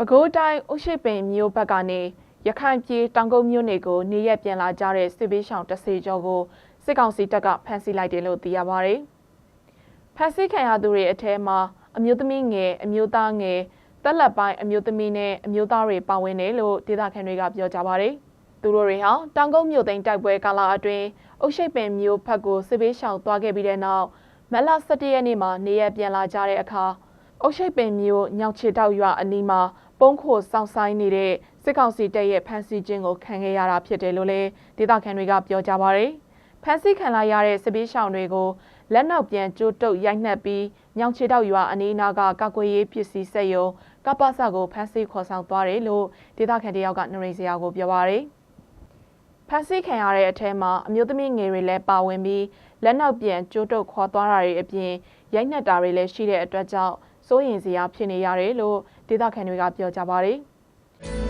ပဲခူးတိုင်းအုတ်ရှိပင်မြို့ဘက်ကနေရခိုင်ပြည်တောင်ကုန်းမြို့နယ်ကိုနေရက်ပြန်လာကြတဲ့စစ်ပေးရှောင်တစ်စေကျော်ကိုစစ်ကောင်စီတပ်ကဖမ်းဆီးလိုက်တယ်လို့သိရပါဗျ။ဖမ်းဆီးခံရသူတွေအထဲမှာအမျိုးသမီးငယ်အမျိုးသားငယ်တက်လက်ပိုင်းအမျိုးသမီးနဲ့အမျိုးသားတွေပါဝင်တယ်လို့ဒေသခံတွေကပြောကြပါဗျ။သူတို့တွေဟာတောင်ကုန်းမြို့သိမ်းတိုက်ပွဲကာလအတွင်းအုတ်ရှိပင်မြို့ဘက်ကိုစစ်ပေးရှောင်သွားခဲ့ပြီးတဲ့နောက်မက်လ17ရက်နေ့မှာနေရက်ပြန်လာကြတဲ့အခါအုတ်ရှိပင်မြို့ညောင်ချေတောက်ရွာအနီးမှာ ပုံခိုစောင့်ဆိုင်နေတဲ့စစ်ကောင်စီတပ်ရဲ့ဖမ်းဆီးခြင်းကိုခံခဲ့ရတာဖြစ်တယ်လို့လည်းဒေသခံတွေကပြောကြပါဗျ။ဖမ်းဆီးခံလာရတဲ့စစ်ပေးရှောင်တွေကိုလက်နောက်ပြန်ကျိုးတုပ်ရိုက်နှက်ပြီးညောင်ချေတောက်ရွာအနီးအနားကကာကွယ်ရေးပစ္စည်းစက်ရုံကပ္ပစကိုဖမ်းဆီးခေါ်ဆောင်သွားတယ်လို့ဒေသခံတယောက်ကနှရိစရာကိုပြောပါဗျ။ဖမ်းဆီးခံရတဲ့အထက်မှာအမျိုးသမီးငယ်တွေလည်းပါဝင်ပြီးလက်နောက်ပြန်ကျိုးတုပ်ခေါ်သွားတာတွေအပြင်ရိုက်နှက်တာတွေလည်းရှိတဲ့အတွက်ကြောင့်စိုးရင်စရာဖြစ်နေရတယ်လို့ ဒေသခံတွေကပြောကြပါတယ်။